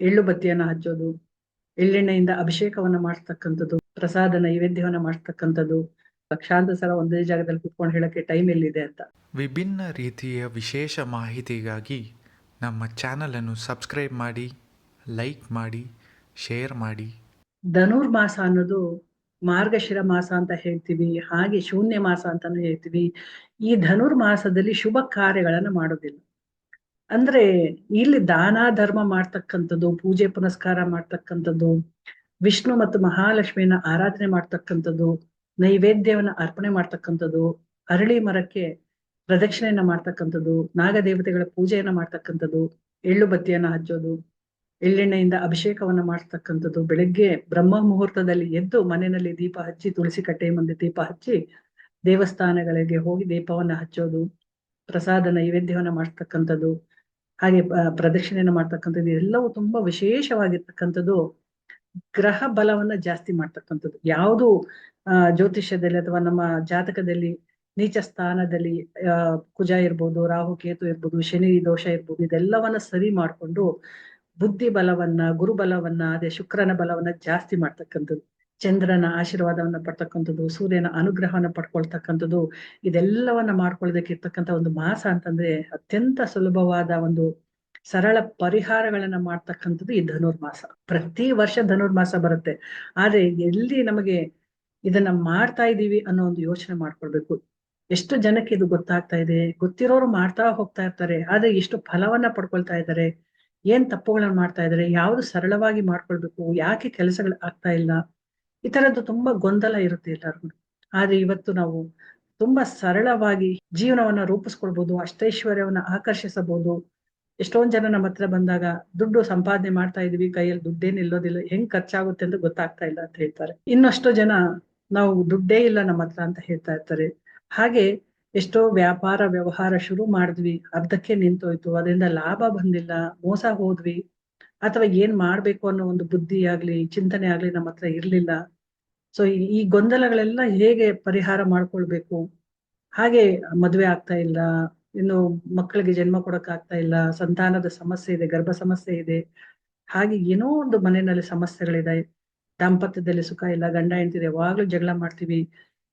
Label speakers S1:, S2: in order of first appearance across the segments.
S1: ಎಳ್ಳು ಬತ್ತಿಯನ್ನ ಹಚ್ಚೋದು ಎಳ್ಳೆಣ್ಣೆಯಿಂದ ಅಭಿಷೇಕವನ್ನ ಮಾಡ್ತಕ್ಕಂಥದ್ದು ಪ್ರಸಾದ ನೈವೇದ್ಯವನ್ನ ಮಾಡ್ತಕ್ಕಂಥದ್ದು ಲಕ್ಷಾಂತರ ಸಲ ಒಂದೇ ಜಾಗದಲ್ಲಿ ಕುತ್ಕೊಂಡು ಹೇಳಕ್ಕೆ ಟೈಮ್ ಎಲ್ಲಿದೆ ಅಂತ.
S2: ವಿಭಿನ್ನ ರೀತಿಯ ವಿಶೇಷ ಮಾಹಿತಿಗಾಗಿ ನಮ್ಮ ಚಾನಲನ್ನು ಸಬ್ಸ್ಕ್ರೈಬ್ ಮಾಡಿ ಲೈಕ್ ಮಾಡಿ ಶೇರ್ ಮಾಡಿ.
S1: ಧನುರ್ಮಾಸ ಅನ್ನೋದು ಮಾರ್ಗಶಿರ ಮಾಸ ಅಂತ ಹೇಳ್ತೀವಿ ಹಾಗೆ ಶೂನ್ಯ ಮಾಸ ಅಂತಾನು ಹೇಳ್ತೀವಿ. ಈ ಧನುರ್ಮಾಸದಲ್ಲಿ ಶುಭ ಕಾರ್ಯಗಳನ್ನು ಮಾಡೋದಿಲ್ಲ. ಅಂದ್ರೆ ಇಲ್ಲಿ ದಾನ, ಧರ್ಮ ಮಾಡ್ತಕ್ಕಂಥದ್ದು, ಪೂಜೆ, ಪುನಸ್ಕಾರ ಮಾಡ್ತಕ್ಕಂಥದ್ದು, ವಿಷ್ಣು ಮತ್ತು ಮಹಾಲಕ್ಷ್ಮಿಯನ್ನ ಆರಾಧನೆ ಮಾಡ್ತಕ್ಕಂಥದ್ದು, ನೈವೇದ್ಯವನ್ನ ಅರ್ಪಣೆ ಮಾಡ್ತಕ್ಕಂಥದ್ದು, ಅರಳಿ ಮರಕ್ಕೆ ಪ್ರದಕ್ಷಿಣೆಯನ್ನ ಮಾಡ್ತಕ್ಕಂಥದ್ದು, ನಾಗದೇವತೆಗಳ ಪೂಜೆಯನ್ನ ಮಾಡ್ತಕ್ಕಂಥದ್ದು, ಎಳ್ಳು ಬತ್ತಿಯನ್ನ ಹಚ್ಚೋದು, ಎಳ್ಳೆಣ್ಣೆಯಿಂದ ಅಭಿಷೇಕವನ್ನ ಮಾಡ್ತಕ್ಕಂಥದ್ದು, ಬೆಳಗ್ಗೆ ಬ್ರಹ್ಮ ಮುಹೂರ್ತದಲ್ಲಿ ಎದ್ದು ಮನೆಯಲ್ಲಿ ದೀಪ ಹಚ್ಚಿ, ತುಳಸಿ ಕಟ್ಟೆ ಮುಂದೆ ದೀಪ ಹಚ್ಚಿ, ದೇವಸ್ಥಾನಗಳಿಗೆ ಹೋಗಿ ದೀಪವನ್ನ ಹಚ್ಚೋದು, ಪ್ರಸಾದ, ನೈವೇದ್ಯವನ್ನ ಮಾಡ್ತಕ್ಕಂಥದ್ದು. ಹಾಗೆ ಪ್ರದಕ್ಷಿಣೆಯನ್ನು ಮಾಡ್ತಕ್ಕಂಥದ್ದು ಎಲ್ಲವೂ ತುಂಬಾ ವಿಶೇಷವಾಗಿರ್ತಕ್ಕಂಥದ್ದು, ಗ್ರಹ ಬಲವನ್ನ ಜಾಸ್ತಿ ಮಾಡ್ತಕ್ಕಂಥದ್ದು. ಯಾವುದು ಜ್ಯೋತಿಷ್ಯದಲ್ಲಿ ಅಥವಾ ನಮ್ಮ ಜಾತಕದಲ್ಲಿ ನೀಚ ಸ್ಥಾನದಲ್ಲಿ ಕುಜ ಇರ್ಬೋದು, ರಾಹು, ಕೇತು ಇರ್ಬೋದು, ಶನಿ, ದೋಷ ಇರ್ಬೋದು, ಇದೆಲ್ಲವನ್ನ ಸರಿ ಮಾಡ್ಕೊಂಡು ಬುದ್ಧಿ ಬಲವನ್ನ, ಗುರು ಬಲವನ್ನ, ಅದೇ ಶುಕ್ರನ ಬಲವನ್ನ ಜಾಸ್ತಿ ಮಾಡ್ತಕ್ಕಂಥದ್ದು. ಚಂದ್ರನ ಆಶೀರ್ವಾದವನ್ನ ಪಡ್ತಕ್ಕಂಥದ್ದು, ಸೂರ್ಯನ ಅನುಗ್ರಹವನ್ನ ಪಡ್ಕೊಳ್ತಕ್ಕಂಥದ್ದು, ಇದೆಲ್ಲವನ್ನ ಮಾಡ್ಕೊಳ್ಳೋದಕ್ಕೆ ಇರ್ತಕ್ಕಂಥ ಒಂದು ಮಾಸ ಅಂತಂದ್ರೆ ಅತ್ಯಂತ ಸುಲಭವಾದ ಒಂದು ಸರಳ ಪರಿಹಾರಗಳನ್ನ ಮಾಡ್ತಕ್ಕಂಥದ್ದು ಈ ಧನುರ್ಮಾಸ. ಪ್ರತಿ ವರ್ಷ ಧನುರ್ಮಾಸ ಬರುತ್ತೆ. ಆದ್ರೆ ಎಲ್ಲಿ ನಮಗೆ ಇದನ್ನ ಮಾಡ್ತಾ ಇದೀವಿ ಅನ್ನೋ ಒಂದು ಯೋಚನೆ ಮಾಡ್ಕೊಳ್ಬೇಕು. ಎಷ್ಟು ಜನಕ್ಕೆ ಇದು ಗೊತ್ತಾಗ್ತಾ ಇದೆ? ಗೊತ್ತಿರೋರು ಮಾಡ್ತಾ ಹೋಗ್ತಾ ಇರ್ತಾರೆ. ಆದ್ರೆ ಎಷ್ಟು ಫಲವನ್ನ ಪಡ್ಕೊಳ್ತಾ ಇದ್ದಾರೆ. ಏನ್ ತಪ್ಪುಗಳನ್ನ ಮಾಡ್ತಾ ಇದ್ದಾರೆ? ಯಾವ್ದು ಸರಳವಾಗಿ ಮಾಡ್ಕೊಳ್ಬೇಕು? ಯಾಕೆ ಕೆಲಸಗಳು ಆಗ್ತಾ ಇಲ್ಲ? ಈ ತರದ್ದು ತುಂಬಾ ಗೊಂದಲ ಇರುತ್ತೆ ಎಲ್ಲರಿಗೂ ಆದ್ರೆ ಇವತ್ತು ನಾವು ತುಂಬಾ ಸರಳವಾಗಿ ಜೀವನವನ್ನ ರೂಪಿಸ್ಕೊಳ್ಬಹುದು ಅಷ್ಟೈಶ್ವರ್ಯವನ್ನ ಆಕರ್ಷಿಸಬಹುದು. ಎಷ್ಟೊಂದ್ ಜನ ನಮ್ಮ ಹತ್ರ ಬಂದಾಗ ದುಡ್ಡು ಸಂಪಾದನೆ ಮಾಡ್ತಾ ಇದೀವಿ, ಕೈಯಲ್ಲಿ ದುಡ್ಡೇ ನಿಲ್ಲೋದಿಲ್ಲ ಹೆಂಗ್ ಖರ್ಚಾಗುತ್ತೆ ಅಂತ ಗೊತ್ತಾಗ್ತಾ ಇಲ್ಲ ಅಂತ ಹೇಳ್ತಾರೆ. ಇನ್ನಷ್ಟು ಜನ ನಾವು ದುಡ್ಡೇ ಇಲ್ಲ ನಮ್ಮ ಹತ್ರ ಅಂತ ಹೇಳ್ತಾ ಇರ್ತಾರೆ. ಹಾಗೆ ಎಷ್ಟೋ ವ್ಯಾಪಾರ ವ್ಯವಹಾರ ಶುರು ಮಾಡಿದ್ವಿ, ಅರ್ಧಕ್ಕೆ ನಿಂತೋಯ್ತು, ಅದರಿಂದ ಲಾಭ ಬಂದಿಲ್ಲ, ಮೋಸ ಹೋದ್ವಿ. ಅಥವಾ ಏನ್ ಮಾಡ್ಬೇಕು ಅನ್ನೋ ಒಂದು ಬುದ್ಧಿ ಆಗ್ಲಿ, ಚಿಂತನೆ ಆಗ್ಲಿ ನಮ್ಮ ಹತ್ರ ಇರ್ಲಿಲ್ಲ. ಸೊ ಈ ಗೊಂದಲಗಳೆಲ್ಲ ಹೇಗೆ ಪರಿಹಾರ ಮಾಡ್ಕೊಳ್ಬೇಕು? ಹಾಗೆ ಮದುವೆ ಆಗ್ತಾ ಇಲ್ಲ, ಇನ್ನು ಮಕ್ಕಳಿಗೆ ಜನ್ಮ ಕೊಡಕ್ ಆಗ್ತಾ ಇಲ್ಲ, ಸಂತಾನದ ಸಮಸ್ಯೆ ಇದೆ, ಗರ್ಭ ಸಮಸ್ಯೆ ಇದೆ, ಹಾಗೆ ಏನೋ ಒಂದು ಮನೆಯಲ್ಲಿ ಸಮಸ್ಯೆಗಳಿದೆ. ದಾಂಪತ್ಯದಲ್ಲಿ ಸುಖ ಇಲ್ಲ, ಗಂಡ ಹೆಂಡತಿರು ಯಾವಾಗ್ಲೂ ಜಗಳ ಮಾಡ್ತೀವಿ.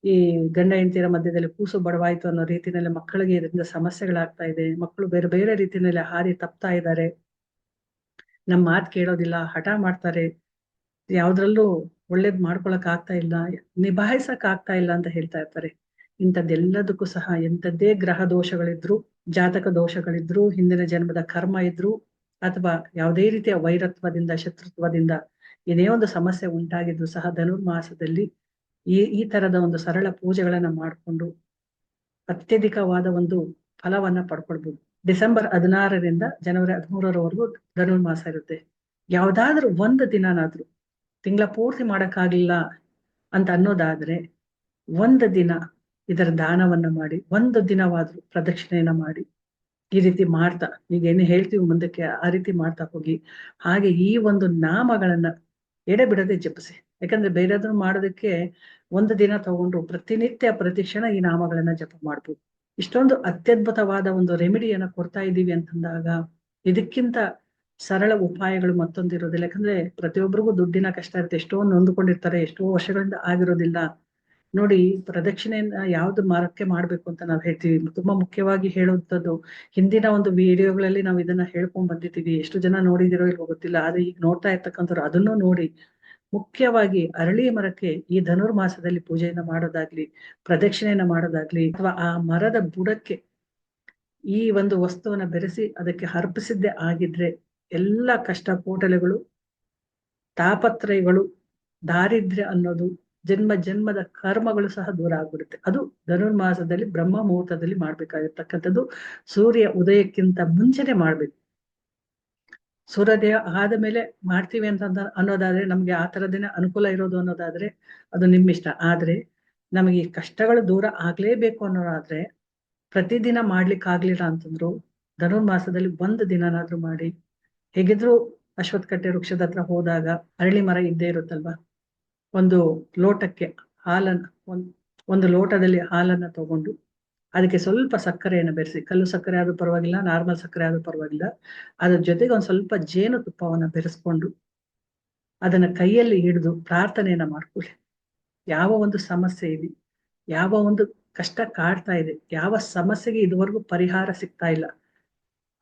S1: ಈ ಗಂಡ ಹೆಂಡತಿರ ಮಧ್ಯದಲ್ಲಿ ಕೂಸು ಬಡವಾಯ್ತು ಅನ್ನೋ ರೀತಿಯಲ್ಲಿ ಮಕ್ಕಳಿಗೆ ಇದರಿಂದ ಸಮಸ್ಯೆಗಳಾಗ್ತಾ ಇದೆ. ಮಕ್ಕಳು ಬೇರೆ ಬೇರೆ ರೀತಿಯಲ್ಲಿ ಹಾರಿ ತಪ್ತಾ ಇದ್ದಾರೆ. ನಮ್ಮ ಮಾತು ಕೇಳೋದಿಲ್ಲ, ಹಠ ಮಾಡ್ತಾರೆ. ಯಾವ್ದ್ರಲ್ಲೂ ಒಳ್ಳೇದ್ ಮಾಡ್ಕೊಳಕ್ ಆಗ್ತಾ ಇಲ್ಲ, ನಿಭಾಯಿಸಕ್ ಆಗ್ತಾ ಇಲ್ಲ ಅಂತ ಹೇಳ್ತಾ ಇರ್ತಾರೆ. ಇಂಥದ್ದೆಲ್ಲದಕ್ಕೂ ಸಹ ಎಂಥದ್ದೇ ಗ್ರಹ ದೋಷಗಳಿದ್ರು, ಜಾತಕ ದೋಷಗಳಿದ್ರು, ಹಿಂದಿನ ಜನ್ಮದ ಕರ್ಮ ಇದ್ರು, ಅಥವಾ ಯಾವುದೇ ರೀತಿಯ ವೈರತ್ವದಿಂದ, ಶತ್ರುತ್ವದಿಂದ ಏನೇ ಒಂದು ಸಮಸ್ಯೆ ಉಂಟಾಗಿದ್ರು ಸಹ ಧನುರ್ಮಾಸದಲ್ಲಿ ಈ ಈ ತರದ ಒಂದು ಸರಳ ಪೂಜೆಗಳನ್ನ ಮಾಡಿಕೊಂಡು ಅತ್ಯಧಿಕವಾದ ಒಂದು ಫಲವನ್ನ ಪಡ್ಕೊಳ್ಬಹುದು ಡಿಸೆಂಬರ್ ಹದಿನಾರರಿಂದ ಜನವರಿ ಹದಿಮೂರರವರೆಗೂ ಧನುರ್ಮಾಸ ಇರುತ್ತೆ. ಯಾವ್ದಾದ್ರೂ ಒಂದು ದಿನನಾದ್ರೂ ತಿಂಗಳ ಪೂರ್ತಿ ಮಾಡೋಕ್ಕಾಗಲಿಲ್ಲ ಅಂತ ಅನ್ನೋದಾದ್ರೆ ಒಂದು ದಿನ ಇದರ ದಾನವನ್ನ ಮಾಡಿ, ಒಂದು ದಿನವಾದ್ರೂ ಪ್ರದಕ್ಷಿಣೆಯನ್ನ ಮಾಡಿ ಈ ರೀತಿ ಮಾಡ್ತಾ, ಈಗ ಹೇಳ್ತೀವಿ ಮುಂದಕ್ಕೆ ಆ ರೀತಿ ಮಾಡ್ತಾ ಹೋಗಿ, ಹಾಗೆ ಈ ಒಂದು ನಾಮಗಳನ್ನ ಎಡೆಬಿಡದೆ ಜಪಿಸಿ. ಯಾಕಂದ್ರೆ ಬೇರೆದನ್ನು ಮಾಡೋದಕ್ಕೆ ಒಂದು ದಿನ ತಗೊಂಡ್ರು ಪ್ರತಿನಿತ್ಯ ಪ್ರತಿಕ್ಷಣ ಈ ನಾಮಗಳನ್ನ ಜಪ ಮಾಡ್ಬೋದು. ಇಷ್ಟೊಂದು ಅತ್ಯದ್ಭುತವಾದ ಒಂದು ರೆಮಿಡಿಯನ್ನ ಕೊಡ್ತಾ ಇದ್ದೀವಿ ಅಂತಂದಾಗ ಇದಕ್ಕಿಂತ ಸರಳ ಉಪಾಯಗಳು ಮತ್ತೊಂದು ಇರೋದಿಲ್ಲ ಯಾಕಂದ್ರೆ ಪ್ರತಿಯೊಬ್ಬರಿಗೂ ದುಡ್ಡಿನ ಕಷ್ಟ ಇರುತ್ತೆ. ಎಷ್ಟೋ ನೊಂದುಕೊಂಡಿರ್ತಾರೆ, ಎಷ್ಟೋ ವರ್ಷಗಳಿಂದ ಆಗಿರೋದಿಲ್ಲ. ನೋಡಿ, ಪ್ರದಕ್ಷಿಣೆಯನ್ನ ಯಾವ್ದು ಮಾರಕ್ಕೆ ಮಾಡ್ಬೇಕು ಅಂತ ನಾವು ಹೇಳ್ತೀವಿ. ತುಂಬಾ ಮುಖ್ಯವಾಗಿ ಹೇಳುವಂಥದ್ದು, ಹಿಂದಿನ ಒಂದು ವಿಡಿಯೋಗಳಲ್ಲಿ ನಾವು ಇದನ್ನ ಹೇಳ್ಕೊಂಡ್ ಬಂದಿದ್ದೀವಿ. ಎಷ್ಟು ಜನ ನೋಡಿದಿರೋ ಇಲ್ವೋ ಗೊತ್ತಿಲ್ಲ. ಆದ್ರೆ ಈಗ ನೋಡ್ತಾ ಇರ್ತಕ್ಕಂಥವ್ರು ಅದನ್ನು ನೋಡಿ, ಮುಖ್ಯವಾಗಿ ಅರಳಿ ಮರಕ್ಕೆ ಈ ಧನುರ್ಮಾಸದಲ್ಲಿ ಪೂಜೆಯನ್ನ ಮಾಡೋದಾಗ್ಲಿ, ಪ್ರದಕ್ಷಿಣೆಯನ್ನ ಮಾಡೋದಾಗ್ಲಿ, ಅಥವಾ ಆ ಮರದ ಬುಡಕ್ಕೆ ಈ ಒಂದು ವಸ್ತುವನ್ನ ಬೆರೆಸಿ ಅದಕ್ಕೆ ಅರ್ಪಿಸಿದ್ದೆ ಆಗಿದ್ರೆ ಎಲ್ಲ ಕಷ್ಟ ಕೋಟಲೆಗಳು ತಾಪತ್ರಯಗಳು, ದಾರಿದ್ರ್ಯ ಅನ್ನೋದು ಜನ್ಮ ಜನ್ಮದ ಕರ್ಮಗಳು ಸಹ ದೂರ ಆಗ್ಬಿಡುತ್ತೆ. ಅದು ಧನುರ್ಮಾಸದಲ್ಲಿ, ಬ್ರಹ್ಮ ಮುಹೂರ್ತದಲ್ಲಿ ಮಾಡ್ಬೇಕಾಗಿರ್ತಕ್ಕಂಥದ್ದು. ಸೂರ್ಯ ಉದಯಕ್ಕಿಂತ ಮುಂಚೆನೆ ಮಾಡ್ಬೇಕು. ಸೂರ್ಯೋದಯ ಆದ ಮೇಲೆ ಮಾಡ್ತೀವಿ ಅಂತ ಅನ್ನೋದಾದ್ರೆ ನಮ್ಗೆ ಆ ತರದಿನ ಅನುಕೂಲ ಇರೋದು ಅನ್ನೋದಾದ್ರೆ ಅದು ನಿಮ್ಮಿಷ್ಟ. ಆದ್ರೆ ನಮಗೆ ಈ ಕಷ್ಟಗಳು ದೂರ ಆಗ್ಲೇಬೇಕು ಅನ್ನೋದಾದ್ರೆ ಪ್ರತಿದಿನ ಮಾಡ್ಲಿಕ್ಕೆ ಆಗ್ಲಿಲ್ಲ ಅಂತಂದ್ರು, ಧನುರ್ಮಾಸದಲ್ಲಿ ಒಂದು ದಿನನಾದ್ರೂ ಮಾಡಿ ಹೇಗಿದ್ರು ಅಶ್ವತ್ಥಕಟ್ಟೆ ವೃಕ್ಷದ ಹತ್ರ ಹೋದಾಗ ಅರಳಿ ಮರ ಇದ್ದೇ ಇರುತ್ತಲ್ವಾ? ಒಂದು ಲೋಟಕ್ಕೆ ಹಾಲನ್ನ, ಒಂದ್ ಲೋಟದಲ್ಲಿ ಹಾಲನ್ನ ತಗೊಂಡು ಅದಕ್ಕೆ ಸ್ವಲ್ಪ ಸಕ್ಕರೆಯನ್ನು ಬೆರೆಸಿ, ಕಲ್ಲು ಸಕ್ಕರೆ ಆದ್ರೂ ಪರವಾಗಿಲ್ಲ, ನಾರ್ಮಲ್ ಸಕ್ಕರೆ ಆದ್ರೂ ಪರವಾಗಿಲ್ಲ, ಅದ್ರ ಜೊತೆಗೆ ಒಂದ್ ಸ್ವಲ್ಪ ಜೇನು ತುಪ್ಪವನ್ನ ಬೆರೆಸ್ಕೊಂಡು ಅದನ್ನ ಕೈಯಲ್ಲಿ ಹಿಡಿದು ಪ್ರಾರ್ಥನೆಯನ್ನ ಮಾಡ್ಕೊಳ್ಳಿ. ಯಾವ ಒಂದು ಸಮಸ್ಯೆ ಇದೆ, ಯಾವ ಒಂದು ಕಷ್ಟ ಕಾಡ್ತಾ ಇದೆ, ಯಾವ ಸಮಸ್ಯೆಗೆ ಇದುವರೆಗೂ ಪರಿಹಾರ ಸಿಗ್ತಾ ಇಲ್ಲ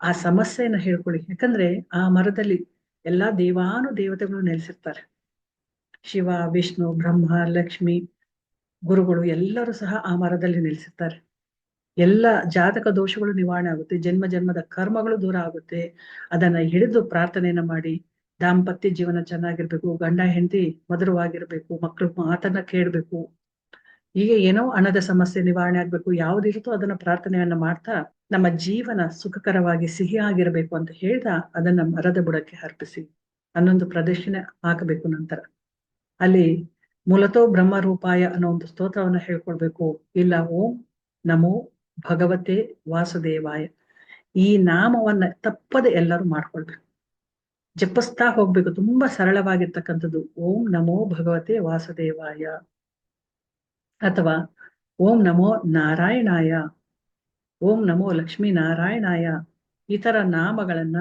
S1: ಆ ಸಮಸ್ಯೆಯನ್ನ ಹೇಳ್ಕೊಳ್ಳಿ. ಯಾಕಂದ್ರೆ ಆ ಮರದಲ್ಲಿ ಎಲ್ಲಾ ದೇವಾನು ದೇವತೆಗಳು ನೆಲೆಸಿರ್ತಾರೆ. ಶಿವ, ವಿಷ್ಣು, ಬ್ರಹ್ಮ, ಲಕ್ಷ್ಮಿ ಗುರುಗಳು ಎಲ್ಲರೂ ಸಹ ಆ ಮರದಲ್ಲಿ ನೆಲೆಸಿರ್ತಾರೆ. ಎಲ್ಲ ಜಾತಕ ದೋಷಗಳು ನಿವಾರಣೆ ಆಗುತ್ತೆ. ಜನ್ಮ ಜನ್ಮದ ಕರ್ಮಗಳು ದೂರ ಆಗುತ್ತೆ. ಅದನ್ನ ಹಿಡಿದು ಪ್ರಾರ್ಥನೆಯನ್ನ ಮಾಡಿ, ದಾಂಪತ್ಯ ಜೀವನ ಚೆನ್ನಾಗಿರ್ಬೇಕು, ಗಂಡ ಹೆಂಡತಿ ಮಧುರವಾಗಿರ್ಬೇಕು ಮಕ್ಕಳು ಮಾತನ್ನ ಕೇಳ್ಬೇಕು. ಹೀಗೆ ಏನೋ ಹಣದ ಸಮಸ್ಯೆ ನಿವಾರಣೆ ಆಗ್ಬೇಕು ಯಾವ್ದಿರುತ್ತೋ ಅದನ್ನ ಪ್ರಾರ್ಥನೆಯನ್ನ ಮಾಡ್ತಾ ನಮ್ಮ ಜೀವನ ಸುಖಕರವಾಗಿ ಸಿಹಿಯಾಗಿರ್ಬೇಕು ಅಂತ ಹೇಳ್ದ, ಅದನ್ನ ಮರದ ಬುಡಕ್ಕೆ ಅರ್ಪಿಸಿ ಅನ್ನೊಂದು ಪ್ರದರ್ಶನ ಹಾಕಬೇಕು ನಂತರ. ಅಲ್ಲಿ ಮೂಲತೋ ಬ್ರಹ್ಮ ರೂಪಾಯ ಅನ್ನೋ ಒಂದು ಸ್ತೋತ್ರವನ್ನ ಹೇಳ್ಕೊಳ್ಬೇಕು ಇಲ್ಲ, ಓಂ ನಮೋ ಭಗವತೆ ವಾಸುದೇವಾಯ. ಈ ನಾಮವನ್ನ ತಪ್ಪದೆ ಎಲ್ಲರೂ ಮಾಡ್ಕೊಳ್ಬೇಕು. ಜಪಿಸ್ತಾ ಹೋಗ್ಬೇಕು, ತುಂಬಾ ಸರಳವಾಗಿರ್ತಕ್ಕಂಥದ್ದು. ಓಂ ನಮೋ ಭಗವತೆ ವಾಸುದೇವಾಯ. ಅಥವಾ ಓಂ ನಮೋ ನಾರಾಯಣಾಯ, ಓಂ ನಮೋ ಲಕ್ಷ್ಮೀ ನಾರಾಯಣಾಯ ಈ ತರ ನಾಮಗಳನ್ನ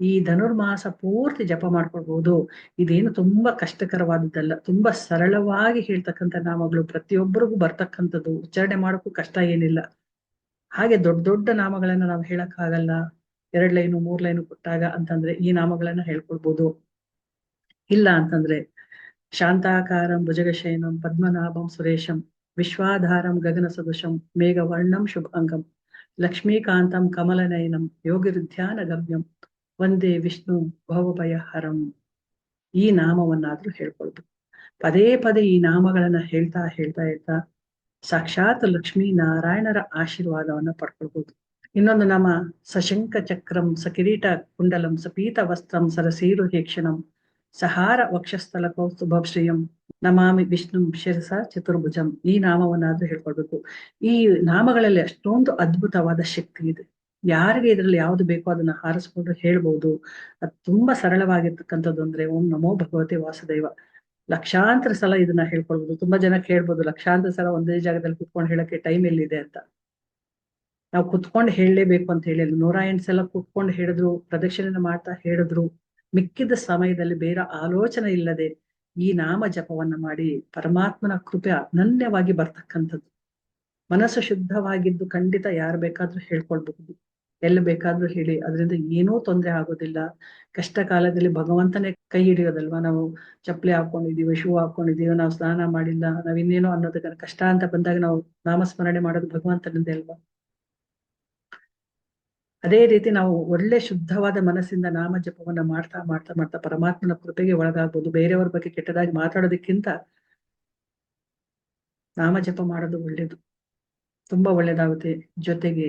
S1: ಈ ಧನುರ್ಮಾಸ ಪೂರ್ತಿ ಜಪ ಮಾಡ್ಕೊಳ್ಬಹುದು. ಇದೇನು ತುಂಬಾ ಕಷ್ಟಕರವಾದದ್ದಲ್ಲ, ತುಂಬಾ ಸರಳವಾಗಿ ಹೇಳ್ತಕ್ಕಂಥ ನಾಮಗಳು ಪ್ರತಿಯೊಬ್ಬರಿಗೂ ಬರ್ತಕ್ಕಂಥದ್ದು. ಉಚ್ಚಾರಣೆ ಮಾಡೋಕ್ಕೂ ಕಷ್ಟ ಏನಿಲ್ಲ. ಹಾಗೆ ದೊಡ್ಡ ದೊಡ್ಡ ನಾಮಗಳನ್ನ ನಾವು ಹೇಳಕ್ಕಾಗಲ್ಲ. ಎರಡ್ ಲೈನು, ಮೂರ್ ಲೈನು ಕೊಟ್ಟಾಗ ಅಂತಂದ್ರೆ ಈ ನಾಮಗಳನ್ನ ಹೇಳ್ಕೊಳ್ಬಹುದು. ಇಲ್ಲ ಅಂತಂದ್ರೆ ಶಾಂತಾಕಾರಂ ಭುಜಗಶಯನಂ ಪದ್ಮನಾಭಂ ಸುರೇಶಂ ವಿಶ್ವಾಧಾರಂ ಗಗನ ಸದೃಶಂ ಮೇಘವರ್ಣಂ ಶುಭಾಂಗಂ ಲಕ್ಷ್ಮೀಕಾಂತಂ ಕಮಲನಯನಂ ಯೋಗಿರುಧ್ಯಾನ ಗಮ್ಯಂ ಒಂದೇ ವಿಷ್ಣು ಭವಭಯ ಹರಂ ಈ ನಾಮವನ್ನಾದ್ರೂ ಹೇಳ್ಕೊಳ್ಬೇಕು ಪದೇ ಪದೇ ಈ ನಾಮಗಳನ್ನ ಹೇಳ್ತಾ ಹೇಳ್ತಾ ಹೇಳ್ತಾ ಸಾಕ್ಷಾತ್ ಲಕ್ಷ್ಮೀ ನಾರಾಯಣರ ಆಶೀರ್ವಾದವನ್ನ ಪಡ್ಕೊಳ್ಬಹುದು ಇನ್ನೊಂದು ನಾಮ ಸಶಂಕ ಚಕ್ರಂ ಸಕಿರೀಟ ಕುಂಡಲಂ ಸಪೀತ ವಸ್ತ್ರಂ ಸರಸೀರು ಹೇಕ್ಷಣಂ ಸಹಾರ ವಕ್ಷಸ್ಥಲ ಕೌಸ್ತುಭ ಶ್ರೀಯಂ ನಮಾಮಿ, ವಿಷ್ಣು, ಶಿರಸ, ಚತುರ್ಭುಜಂ ಈ ನಾಮವನ್ನಾದ್ರೂ ಹೇಳ್ಕೊಳ್ಬೇಕು ಈ ನಾಮಗಳಲ್ಲಿ ಅಷ್ಟೊಂದು ಅದ್ಭುತವಾದ ಶಕ್ತಿ ಇದೆ. ಯಾರಿಗೆ ಇದ್ರಲ್ಲಿ ಯಾವ್ದು ಬೇಕೋ ಅದನ್ನ ಹಾರಿಸ್ಕೊಂಡು ಹೇಳ್ಬಹುದು ಅದು ತುಂಬಾ ಸರಳವಾಗಿರ್ತಕ್ಕಂಥದ್ದು ಅಂದ್ರೆ ಓಂ ನಮೋ ಭಗವತಿ ವಾಸುದೇವ. ಲಕ್ಷಾಂತರ ಸಲ ಇದನ್ನ ಹೇಳ್ಕೊಳ್ಬಹುದು ತುಂಬಾ ಜನ ಕೇಳ್ಬೋದು, ಲಕ್ಷಾಂತರ ಸಲ ಒಂದೇ ಜಾಗದಲ್ಲಿ ಕುತ್ಕೊಂಡು ಹೇಳಕ್ಕೆ ಟೈಮ್ ಎಲ್ಲಿದೆ ಅಂತ. ನಾವು ಕುತ್ಕೊಂಡು ಹೇಳಲೇಬೇಕು ಅಂತ ಹೇಳಿ ನೂರ ಎಂಟು ಸಲ ಕುತ್ಕೊಂಡು ಹೇಳಿದ್ರು, ಪ್ರದಕ್ಷಿಣೆ ಮಾಡ್ತಾ ಹೇಳಿದ್ರು, ಮಿಕ್ಕಿದ ಸಮಯದಲ್ಲಿ ಬೇರೆ ಆಲೋಚನೆ ಇಲ್ಲದೆ ಈ ನಾಮ ಜಪವನ್ನ ಮಾಡಿ ಪರಮಾತ್ಮನ ಕೃಪೆ ಅನನ್ಯವಾಗಿ ಬರ್ತಕ್ಕಂಥದ್ದು. ಮನಸ್ಸು ಶುದ್ಧವಾಗಿದ್ದು ಖಂಡಿತ ಯಾರು ಬೇಕಾದ್ರೂ ಹೇಳ್ಕೊಳ್ಬಹುದು. ಎಲ್ಲಿ ಬೇಕಾದ್ರೂ ಹೇಳಿ, ಅದರಿಂದ ಏನೂ ತೊಂದರೆ ಆಗೋದಿಲ್ಲ. ಕಷ್ಟ ಕಾಲದಲ್ಲಿ ಭಗವಂತನೇ ಕೈ ಹಿಡಿಯೋದಲ್ವಾ? ನಾವು ಚಪ್ಪಲಿ ಹಾಕೊಂಡಿದೀವಿ ಶೂ ಹಾಕೊಂಡಿದೀವಿ ನಾವು ಸ್ನಾನ ಮಾಡಿಲ್ಲ ನಾವ್ ಇನ್ನೇನೋ ಅನ್ನೋದಕ್ಕೆ ಕಷ್ಟ ಅಂತ ಬಂದಾಗ ನಾವು ನಾಮಸ್ಮರಣೆ ಮಾಡೋದು ಭಗವಂತನಿಂದ ಅಲ್ವಾ? ಅದೇ ರೀತಿ ನಾವು ಒಳ್ಳೆ ಶುದ್ಧವಾದ ಮನಸ್ಸಿಂದ ನಾಮ ಜಪವನ್ನ ಮಾಡ್ತಾ ಮಾಡ್ತಾ ಮಾಡ್ತಾ ಪರಮಾತ್ಮನ ಕೃಪೆಗೆ ಒಳಗಾಗ್ಬೋದು. ಬೇರೆಯವ್ರ ಬಗ್ಗೆ ಕೆಟ್ಟದಾಗಿ ಮಾತಾಡೋದಕ್ಕಿಂತ ನಾಮ ಜಪ ಮಾಡೋದು ಒಳ್ಳೇದು. ತುಂಬಾ ಒಳ್ಳೇದಾಗುತ್ತೆ. ಜೊತೆಗೆ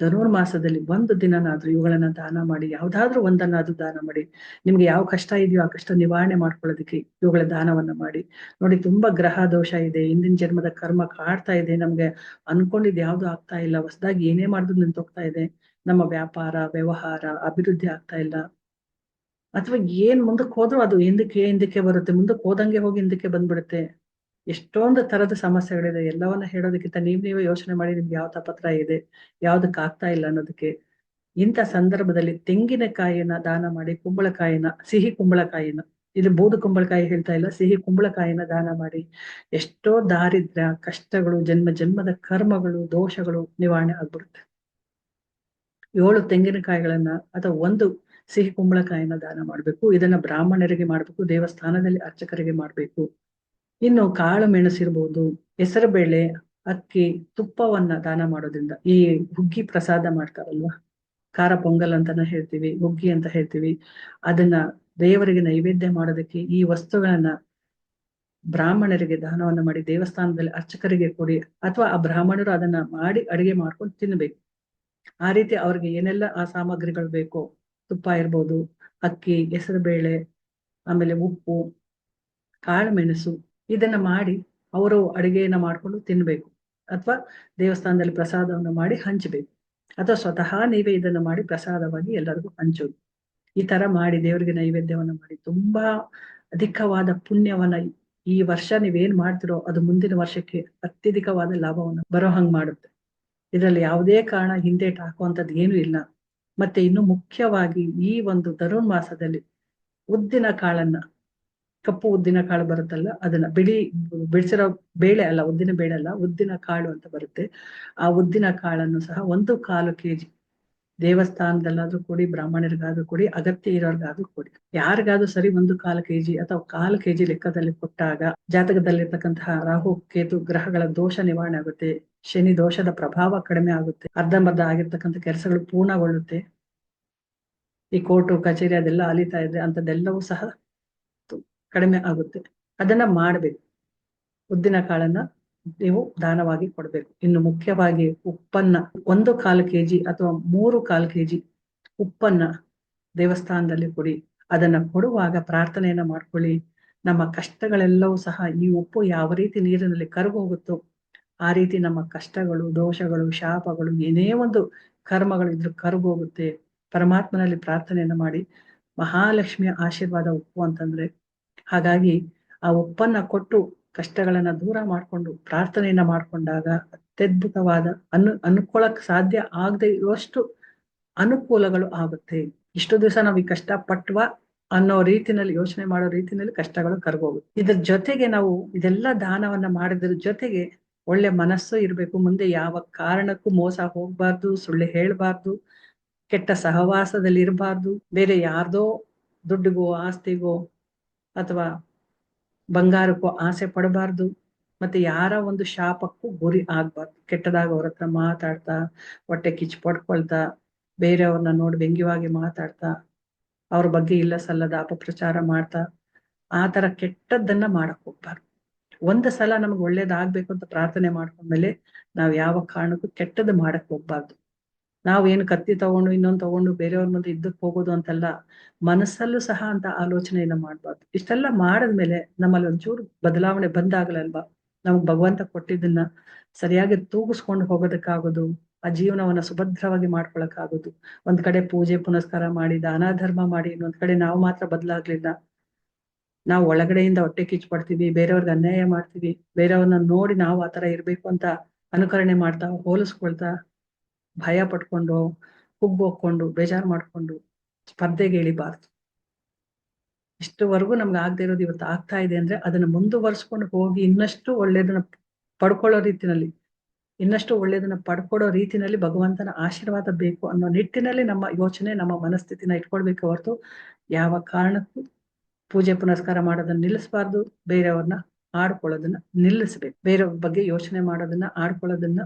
S1: ಧನುರ್ಮಾಸದಲ್ಲಿ ಒಂದು ದಿನನಾದ್ರೂ ಇವುಗಳನ್ನ ದಾನ ಮಾಡಿ, ಯಾವ್ದಾದ್ರೂ ಒಂದನ್ನಾದ್ರೂ ದಾನ ಮಾಡಿ, ನಿಮ್ಗೆ ಯಾವ ಕಷ್ಟ ಇದೆಯೋ ಆ ಕಷ್ಟ ನಿವಾರಣೆ ಮಾಡ್ಕೊಳ್ಳೋದಕ್ಕೆ ಇವುಗಳ ದಾನವನ್ನ ಮಾಡಿ. ನೋಡಿ, ತುಂಬಾ ಗ್ರಹ ದೋಷ ಇದೆ, ಹಿಂದಿನ ಜನ್ಮದ ಕರ್ಮ ಕಾಡ್ತಾ ಇದೆ, ನಮ್ಗೆ ಅನ್ಕೊಂಡಿದ್ ಯಾವ್ದು ಆಗ್ತಾ ಇಲ್ಲ, ಹೊಸದಾಗಿ ಏನೇ ಮಾಡಿದ್ರು ನಿಂತೋಗ್ತಾ ಇದೆ. ನಮ್ಮ ವ್ಯಾಪಾರ, ವ್ಯವಹಾರ ಅಭಿವೃದ್ಧಿ ಆಗ್ತಾ ಇಲ್ಲ. ಅಥವಾ ಏನ್ ಮುಂದಕ್ಕೆ ಹೋದ್ರೂ ಅದು ಹಿಂದಕ್ಕೆ ಹಿಂದಕ್ಕೆ ಬರುತ್ತೆ, ಮುಂದಕ್ಕೆ ಹೋದಂಗೆ ಹೋಗಿ ಹಿಂದಕ್ಕೆ ಬಂದ್ಬಿಡುತ್ತೆ. ಎಷ್ಟೊಂದು ತರದ ಸಮಸ್ಯೆಗಳಿದೆ. ಎಲ್ಲವನ್ನ ಹೇಳೋದಕ್ಕಿಂತ ನೀವ್ ನೀವೇ ಯೋಚನೆ ಮಾಡಿ ನಿಮ್ಗೆ ಯಾವ ತಪತ್ರ ಇದೆ ಯಾವ್ದಕ್ ಆಗ್ತಾ ಇಲ್ಲ ಅನ್ನೋದಕ್ಕೆ. ಇಂಥ ಸಂದರ್ಭದಲ್ಲಿ ತೆಂಗಿನಕಾಯಿನ ದಾನ ಮಾಡಿ ಕುಂಬಳಕಾಯಿನ ಸಿಹಿ ಕುಂಬಳಕಾಯಿನ ಇದು ಬೂದು ಕುಂಬಳಕಾಯಿ ಹೇಳ್ತಾ ಇಲ್ಲ, ಸಿಹಿ ಕುಂಬಳಕಾಯಿನ ದಾನ ಮಾಡಿ ಎಷ್ಟೋ ದಾರಿದ್ರ ಕಷ್ಟಗಳು, ಜನ್ಮ ಜನ್ಮದ ಕರ್ಮಗಳು, ದೋಷಗಳು ನಿವಾರಣೆ ಆಗ್ಬಿಡುತ್ತೆ. ಏಳು ತೆಂಗಿನಕಾಯಿಗಳನ್ನ ಅಥವಾ ಒಂದು ಸಿಹಿ ಕುಂಬಳಕಾಯಿನ ದಾನ ಮಾಡ್ಬೇಕು. ಇದನ್ನ ಬ್ರಾಹ್ಮಣರಿಗೆ ಮಾಡ್ಬೇಕು, ದೇವಸ್ಥಾನದಲ್ಲಿ ಅರ್ಚಕರಿಗೆ ಮಾಡ್ಬೇಕು. ಇನ್ನು ಕಾಳು ಮೆಣಸಿರ್ಬೋದು ಹೆಸರುಬೇಳೆ ಅಕ್ಕಿ, ತುಪ್ಪವನ್ನ ದಾನ ಮಾಡೋದ್ರಿಂದ ಈ ಹುಗ್ಗಿ ಪ್ರಸಾದ ಮಾಡ್ತಾರಲ್ವಾ? ಖಾರ ಪೊಂಗಲ್ ಅಂತಾನ ಹೇಳ್ತೀವಿ, ಹುಗ್ಗಿ ಅಂತ ಹೇಳ್ತೀವಿ. ಅದನ್ನ ದೇವರಿಗೆ ನೈವೇದ್ಯ ಮಾಡೋದಕ್ಕೆ ಈ ವಸ್ತುಗಳನ್ನ ಬ್ರಾಹ್ಮಣರಿಗೆ ದಾನವನ್ನ ಮಾಡಿ ದೇವಸ್ಥಾನದಲ್ಲಿ ಅರ್ಚಕರಿಗೆ ಕೊಡಿ, ಅಥವಾ ಆ ಬ್ರಾಹ್ಮಣರು ಅದನ್ನ ಮಾಡಿ ಅಡಿಗೆ ಮಾಡ್ಕೊಂಡು ತಿನ್ಬೇಕು. ಆ ರೀತಿ ಅವ್ರಿಗೆ ಏನೆಲ್ಲ ಆ ಸಾಮಗ್ರಿಗಳು ಬೇಕೋ ತುಪ್ಪ ಇರ್ಬೋದು, ಅಕ್ಕಿ, ಹೆಸರುಬೇಳೆ, ಆಮೇಲೆ ಉಪ್ಪು ಕಾಳು ಮೆಣಸು ಇದನ್ನ ಮಾಡಿ ಅವರು ಅಡುಗೆಯನ್ನ ಮಾಡ್ಕೊಂಡು ತಿನ್ಬೇಕು ಅಥವಾ ದೇವಸ್ಥಾನದಲ್ಲಿ ಪ್ರಸಾದವನ್ನ ಮಾಡಿ ಹಂಚಬೇಕು. ಅಥವಾ ಸ್ವತಃ ನೀವೇ ಇದನ್ನ ಮಾಡಿ ಪ್ರಸಾದವಾಗಿ ಎಲ್ಲರಿಗೂ ಹಂಚೋದು. ಈ ತರ ಮಾಡಿ ದೇವರಿಗೆ ನೈವೇದ್ಯವನ್ನ ಮಾಡಿ ತುಂಬಾ ಅಧಿಕವಾದ ಪುಣ್ಯವನ್ನ ಈ ವರ್ಷ ನೀವೇನ್ ಮಾಡ್ತಿರೋ ಅದು ಮುಂದಿನ ವರ್ಷಕ್ಕೆ ಅತ್ಯಧಿಕವಾದ ಲಾಭವನ್ನ ಬರೋ ಹಂಗ್ ಮಾಡುತ್ತೆ. ಇದರಲ್ಲಿ ಯಾವುದೇ ಕಾರಣ ಹಿಂದೇಟ್ ಹಾಕುವಂಥದ್ದು ಏನೂ ಇಲ್ಲ. ಮತ್ತೆ ಇನ್ನು ಮುಖ್ಯವಾಗಿ ಈ ಒಂದು ಧನುರ್ಮಾಸದಲ್ಲಿ ಉದ್ದಿನ ಕಾಳನ್ನ, ಕಪ್ಪು ಉದ್ದಿನ ಕಾಳು ಬರುತ್ತಲ್ಲ, ಅದನ್ನ ಬಿಳಿ ಬಿಡಿಸಿರೋ ಬೇಳೆ ಅಲ್ಲ, ಉದ್ದಿನ ಬೇಳೆ ಅಲ್ಲ, ಉದ್ದಿನ ಕಾಳು ಅಂತ ಬರುತ್ತೆ. ಆ ಉದ್ದಿನ ಕಾಳನ್ನು ಸಹ ಒಂದು ಕಾಲು ಕೆಜಿ ದೇವಸ್ಥಾನದಲ್ಲಾದ್ರೂ ಕೊಡಿ, ಬ್ರಾಹ್ಮಣರಿಗಾದ್ರೂ ಕೊಡಿ, ಅಗತ್ಯ ಇರೋರ್ಗಾದ್ರೂ ಕೊಡಿ, ಯಾರಿಗಾದ್ರೂ ಸರಿ ಒಂದು ಕಾಲು ಕೆಜಿ ಅಥವಾ ಕಾಲು ಕೆಜಿ ಲೆಕ್ಕದಲ್ಲಿ ಕೊಟ್ಟಾಗ ಜಾತಕದಲ್ಲಿರ್ತಕ್ಕಂತಹ ರಾಹು, ಕೇತು ಗ್ರಹಗಳ ದೋಷ ನಿವಾರಣೆ ಆಗುತ್ತೆ. ಶನಿ ದೋಷದ ಪ್ರಭಾವ ಕಡಿಮೆ ಆಗುತ್ತೆ. ಅರ್ಧಂಬರ್ಧ ಆಗಿರ್ತಕ್ಕಂಥ ಕೆಲಸಗಳು ಪೂರ್ಣಗೊಳ್ಳುತ್ತೆ. ಈ ಕೋರ್ಟು, ಕಚೇರಿ ಅದೆಲ್ಲ ಅಲಿತಾ ಇದೆ ಅಂತದೆಲ್ಲವೂ ಸಹ ಕಡಿಮೆ ಆಗುತ್ತೆ. ಅದನ್ನ ಮಾಡ್ಬೇಕು. ಉದ್ದಿನ ಕಾಳನ್ನ ನೀವು ದಾನವಾಗಿ ಕೊಡಬೇಕು. ಇನ್ನು ಮುಖ್ಯವಾಗಿ ಉಪ್ಪನ್ನ ಒಂದು ಕಾಲು ಕೆಜಿ ಅಥವಾ ಮೂರು ಕಾಲು ಕೆಜಿ ಉಪ್ಪನ್ನ ದೇವಸ್ಥಾನದಲ್ಲಿ ಕೊಡಿ. ಅದನ್ನ ಕೊಡುವಾಗ ಪ್ರಾರ್ಥನೆಯನ್ನ ಮಾಡ್ಕೊಳ್ಳಿ. ನಮ್ಮ ಕಷ್ಟಗಳೆಲ್ಲವೂ ಸಹ ಈ ಉಪ್ಪು ಯಾವ ರೀತಿ ನೀರಿನಲ್ಲಿ ಕರಗು ಹೋಗುತ್ತೋ ಆ ರೀತಿ ನಮ್ಮ ಕಷ್ಟಗಳು, ದೋಷಗಳು, ಶಾಪಗಳು, ಏನೇ ಒಂದು ಕರ್ಮಗಳು ಇದ್ರೂ ಕರಗೋಗುತ್ತೆ ಪರಮಾತ್ಮನಲ್ಲಿ ಪ್ರಾರ್ಥನೆಯನ್ನ ಮಾಡಿ. ಮಹಾಲಕ್ಷ್ಮಿಯ ಆಶೀರ್ವಾದ ಉಪ್ಪು ಅಂತಂದ್ರೆ ಹಾಗಾಗಿ ಆ ಉಪ್ಪನ್ನ ಕೊಟ್ಟು ಕಷ್ಟಗಳನ್ನ ದೂರ ಮಾಡ್ಕೊಂಡು, ಪ್ರಾರ್ಥನೆಯನ್ನ ಮಾಡ್ಕೊಂಡಾಗ ಅತ್ಯದ್ಭುತವಾದ ಅನು, ಅನ್ಕೊಳಕ್ ಸಾಧ್ಯ ಆಗದೆ ಇರುವಷ್ಟು ಅನುಕೂಲಗಳು ಆಗುತ್ತೆ. ಇಷ್ಟು ದಿವಸ ನಾವು ಈ ಕಷ್ಟ ಪಟ್ವ ಅನ್ನೋ ರೀತಿನಲ್ಲಿ, ಯೋಚನೆ ಮಾಡೋ ರೀತಿನಲ್ಲಿ ಕಷ್ಟಗಳು ಕರ್ಗೋಗುತ್ತೆ. ಇದ್ರ ಜೊತೆಗೆ ನಾವು ಇದೆಲ್ಲ ದಾನವನ್ನ ಮಾಡಿದ್ರ ಜೊತೆಗೆ ಒಳ್ಳೆ ಮನಸ್ಸು ಇರಬೇಕು. ಮುಂದೆ ಯಾವ ಕಾರಣಕ್ಕೂ ಮೋಸ ಹೋಗ್ಬಾರ್ದು, ಸುಳ್ಳು ಹೇಳ್ಬಾರ್ದು, ಕೆಟ್ಟ ಸಹವಾಸದಲ್ಲಿ ಇರಬಾರ್ದು ಬೇರೆ ಯಾರ್ದೋ ದುಡ್ಡಿಗೋ, ಆಸ್ತಿಗೋ ಅಥವಾ ಬಂಗಾರಕ್ಕೂ ಆಸೆ ಪಡಬಾರ್ದು. ಮತ್ತೆ ಯಾರ ಒಂದು ಶಾಪಕ್ಕೂ ಗುರಿ ಆಗ್ಬಾರ್ದು. ಕೆಟ್ಟದಾಗ ಅವ್ರ ಹತ್ರ ಮಾತಾಡ್ತಾ, ಹೊಟ್ಟೆ ಕಿಚ್ಚು ಪಡ್ಕೊಳ್ತಾ, ಬೇರೆಯವ್ರನ್ನ ನೋಡಿ ವ್ಯಂಗ್ಯವಾಗಿ ಮಾತಾಡ್ತಾ, ಅವ್ರ ಬಗ್ಗೆ ಇಲ್ಲ ಸಲ್ಲದ ಅಪಪ್ರಚಾರ ಮಾಡ್ತಾ, ಆ ತರ ಕೆಟ್ಟದ್ದನ್ನ ಮಾಡಕ್ ಹೋಗ್ಬಾರ್ದು. ಒಂದ್ ಸಲ ನಮ್ಗೆ ಒಳ್ಳೇದಾಗ್ಬೇಕು ಅಂತ ಪ್ರಾರ್ಥನೆ ಮಾಡ್ಕೊಂಡ್ಮೇಲೆ ನಾವ್ ಯಾವ ಕಾರಣಕ್ಕೂ ಕೆಟ್ಟದ್ದು ಮಾಡಕ್ ಹೋಗ್ಬಾರ್ದು. ನಾವ್ ಏನ್ ಕತ್ತಿ ತಗೊಂಡು ಇನ್ನೊಂದ್ ತಗೊಂಡು ಬೇರೆಯವ್ರ ಮುಂದೆ ಇದ್ದಕ್ ಹೋಗೋದು ಅಂತೆಲ್ಲ, ಮನಸ್ಸಲ್ಲೂ ಸಹ ಅಂತ ಆಲೋಚನೆಯನ್ನ ಮಾಡ್ಬಾರ್ದು. ಇಷ್ಟೆಲ್ಲ ಮಾಡಿದ್ಮೇಲೆ ನಮ್ಮಲ್ಲಿ ಒಂಚೂರು ಬದಲಾವಣೆ ಬಂದಾಗಲಲ್ವಾ? ನಮಗ್ ಭಗವಂತ ಕೊಟ್ಟಿದ್ದನ್ನ ಸರಿಯಾಗಿ ತೂಗಿಸ್ಕೊಂಡು ಹೋಗೋದಕ್ಕಾಗೋದು, ಆ ಜೀವನವನ್ನ ಸುಭದ್ರವಾಗಿ ಮಾಡ್ಕೊಳಕ್ಕಾಗೋದು, ಒಂದ್ ಕಡೆ ಪೂಜೆ ಪುನಸ್ಕಾರ ಮಾಡಿ, ದಾನ ಧರ್ಮ ಮಾಡಿ, ಇನ್ನೊಂದ್ ಕಡೆ ನಾವು ಮಾತ್ರ ಬದಲಾಗ್ಲಿಲ್ಲ. ನಾವು ಒಳಗಡೆಯಿಂದ ಹೊಟ್ಟೆ ಕಿಚ್ಚು ಪಡ್ತೀವಿ ಬೇರೆಯವ್ರಿಗೆ ಅನ್ಯಾಯ ಮಾಡ್ತೀವಿ, ಬೇರೆಯವ್ರನ್ನ ನೋಡಿ ನಾವು ಆತರ ಇರ್ಬೇಕು ಅಂತ ಅನುಕರಣೆ ಮಾಡ್ತಾ, ಹೋಲಿಸ್ಕೊಳ್ತಾ ಭಯ ಪಟ್ಕೊಂಡು ಕುಗ್ಗೋಕೊಂಡು ಬೇಜಾರು ಮಾಡ್ಕೊಂಡು ಸ್ಪರ್ಧೆಗೆ ಇಳಿಬಾರ್ದು. ಇಷ್ಟುವರೆಗೂ ನಮ್ಗೆ ಆಗದೆ ಇರೋದು ಇವತ್ತು ಆಗ್ತಾ ಇದೆ ಅಂದ್ರೆ ಅದನ್ನ ಮುಂದುವರ್ಸ್ಕೊಂಡು ಹೋಗಿ ಇನ್ನಷ್ಟು ಒಳ್ಳೇದನ್ನ ಪಡ್ಕೊಳ್ಳೋ ರೀತಿನಲ್ಲಿ, ಇನ್ನಷ್ಟು ಒಳ್ಳೇದನ್ನ ಪಡ್ಕೊಡೋ ರೀತಿನಲ್ಲಿ ಭಗವಂತನ ಆಶೀರ್ವಾದ ಬೇಕು ಅನ್ನೋ ನಿಟ್ಟಿನಲ್ಲಿ ನಮ್ಮ ಯೋಚನೆ, ನಮ್ಮ ಮನಸ್ಥಿತಿನ ಇಟ್ಕೊಳ್ಬೇಕು ಹೊರತು ಯಾವ ಕಾರಣಕ್ಕೂ ಪೂಜೆ ಪುನಸ್ಕಾರ ಮಾಡೋದನ್ನ ನಿಲ್ಲಿಸಬಾರ್ದು. ಬೇರೆಯವ್ರನ್ನ ಆಡ್ಕೊಳ್ಳೋದನ್ನ ನಿಲ್ಲಿಸ್ಬೇಕು. ಬೇರೆಯವ್ರ ಬಗ್ಗೆ ಯೋಚನೆ ಮಾಡೋದನ್ನ, ಆಡ್ಕೊಳ್ಳೋದನ್ನ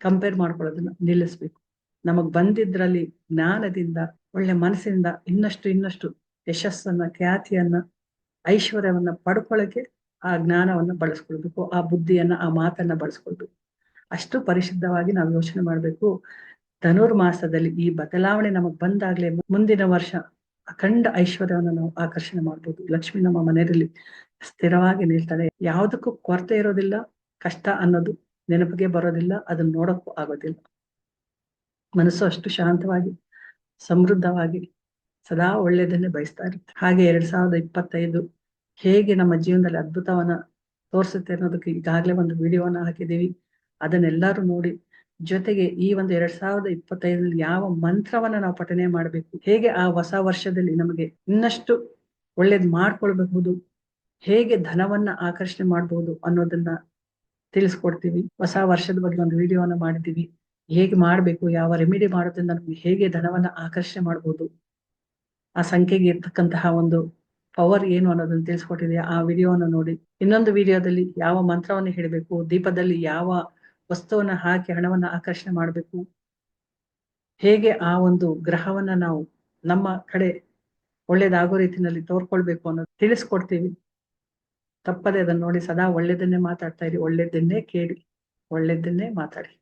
S1: ಕಂಪೇರ್ ಮಾಡ್ಕೊಳ್ಳೋದನ್ನ ನಿಲ್ಲಿಸ್ಬೇಕು. ನಮಗ್ ಬಂದಿದ್ರಲ್ಲಿ ಜ್ಞಾನದಿಂದ, ಒಳ್ಳೆ ಮನಸ್ಸಿಂದ ಇನ್ನಷ್ಟು ಇನ್ನಷ್ಟು ಯಶಸ್ಸನ್ನ, ಖ್ಯಾತಿಯನ್ನ, ಐಶ್ವರ್ಯವನ್ನ ಪಡ್ಕೊಳ್ಳಕ್ಕೆ ಆ ಜ್ಞಾನವನ್ನ ಬಳಸ್ಕೊಳ್ಬೇಕು, ಆ ಬುದ್ಧಿಯನ್ನ, ಆ ಮಾತನ್ನ ಬಳಸ್ಕೊಳ್ಬೇಕು. ಅಷ್ಟು ಪರಿಶುದ್ಧವಾಗಿ ನಾವು ಯೋಚನೆ ಮಾಡ್ಬೇಕು. ಧನುರ್ಮಾಸದಲ್ಲಿ ಈ ಬದಲಾವಣೆ ನಮಗ್ ಬಂದಾಗ್ಲೇ ಮುಂದಿನ ವರ್ಷ ಅಖಂಡ ಐಶ್ವರ್ಯವನ್ನು ನಾವು ಆಕರ್ಷಣೆ ಮಾಡ್ಬೋದು. ಲಕ್ಷ್ಮಿ ನಮ್ಮ ಮನೆಯಲ್ಲಿ ಸ್ಥಿರವಾಗಿ ನಿಲ್ತಾಳೆ. ಯಾವುದಕ್ಕೂ ಕೊರತೆ ಇರೋದಿಲ್ಲ, ಕಷ್ಟ ಅನ್ನೋದು ನೆನಪಿಗೆ ಬರೋದಿಲ್ಲ, ಅದನ್ನ ನೋಡಕ್ಕೂ ಆಗೋದಿಲ್ಲ. ಮನಸ್ಸು ಅಷ್ಟು ಶಾಂತವಾಗಿ, ಸಮೃದ್ಧವಾಗಿ ಸದಾ ಒಳ್ಳೆಯದನ್ನೇ ಬಯಸ್ತಾ ಇರುತ್ತೆ. ಹಾಗೆ ಎರಡ್ ಸಾವಿರದ ಇಪ್ಪತ್ತೈದು ಹೇಗೆ ನಮ್ಮ ಜೀವನದಲ್ಲಿ ಅದ್ಭುತವನ್ನ ತೋರಿಸುತ್ತೆ ಅನ್ನೋದಕ್ಕೆ ಈಗಾಗಲೇ ಒಂದು ವಿಡಿಯೋನ ಹಾಕಿದ್ದೀವಿ. ಅದನ್ನೆಲ್ಲರೂ ನೋಡಿ ಜೊತೆಗೆ ಈ ಒಂದು ಎರಡ್ ಸಾವಿರದ ಇಪ್ಪತ್ತೈದರಲ್ಲಿ ಯಾವ ಮಂತ್ರವನ್ನ ನಾವು ಪಠನೆ ಮಾಡಬೇಕು, ಹೇಗೆ ಆ ಹೊಸ ವರ್ಷದಲ್ಲಿ ನಮಗೆ ಇನ್ನಷ್ಟು ಒಳ್ಳೇದ್ ಮಾಡ್ಕೊಳ್ಬಹುದು, ಹೇಗೆ ಧನವನ್ನ ಆಕರ್ಷಣೆ ಮಾಡಬಹುದು ಅನ್ನೋದನ್ನ ತಿಳಿಸ್ಕೊಡ್ತೀವಿ. ಹೊಸ ವರ್ಷದ ಬಗ್ಗೆ ಒಂದು ವಿಡಿಯೋನ ಮಾಡಿದ್ದೀವಿ. ಹೇಗೆ ಮಾಡಬೇಕು, ಯಾವ ರೆಮಿಡಿ ಮಾಡೋದ್ರಿಂದ ನಮ್ಗೆ ಹೇಗೆ ಧನವನ್ನ ಆಕರ್ಷಣೆ ಮಾಡ್ಬೋದು. ಆ ಸಂಖ್ಯೆಗೆ ಇರ್ತಕ್ಕಂತಹ ಒಂದು ಪವರ್ ಏನು ಅನ್ನೋದನ್ನ ತಿಳಿಸ್ಕೊಟ್ಟಿದೆ ಆ ವಿಡಿಯೋವನ್ನು ನೋಡಿ. ಇನ್ನೊಂದು ವಿಡಿಯೋದಲ್ಲಿ ಯಾವ ಮಂತ್ರವನ್ನ ಹೇಳಬೇಕು, ದೀಪದಲ್ಲಿ ಯಾವ ವಸ್ತುವನ್ನ ಹಾಕಿ ಹಣವನ್ನ ಆಕರ್ಷಣೆ ಮಾಡಬೇಕು. ಹೇಗೆ ಆ ಒಂದು ಗ್ರಹವನ್ನ ನಾವು ನಮ್ಮ ಕಡೆ ಒಳ್ಳೇದಾಗೋ ರೀತಿಯಲ್ಲಿ ತೋರ್ಕೊಳ್ಬೇಕು ಅನ್ನೋದು ತಿಳಿಸ್ಕೊಡ್ತೀವಿ. ತಪ್ಪದೆ ಅದನ್ನ ನೋಡಿ ಸದಾ ಒಳ್ಳೇದನ್ನೇ ಮಾತಾಡ್ತಾ ಇರಿ ಒಳ್ಳೇದನ್ನೇ ಕೇಳಿ ಒಳ್ಳೇದನ್ನೇ ಮಾತಾಡಿ.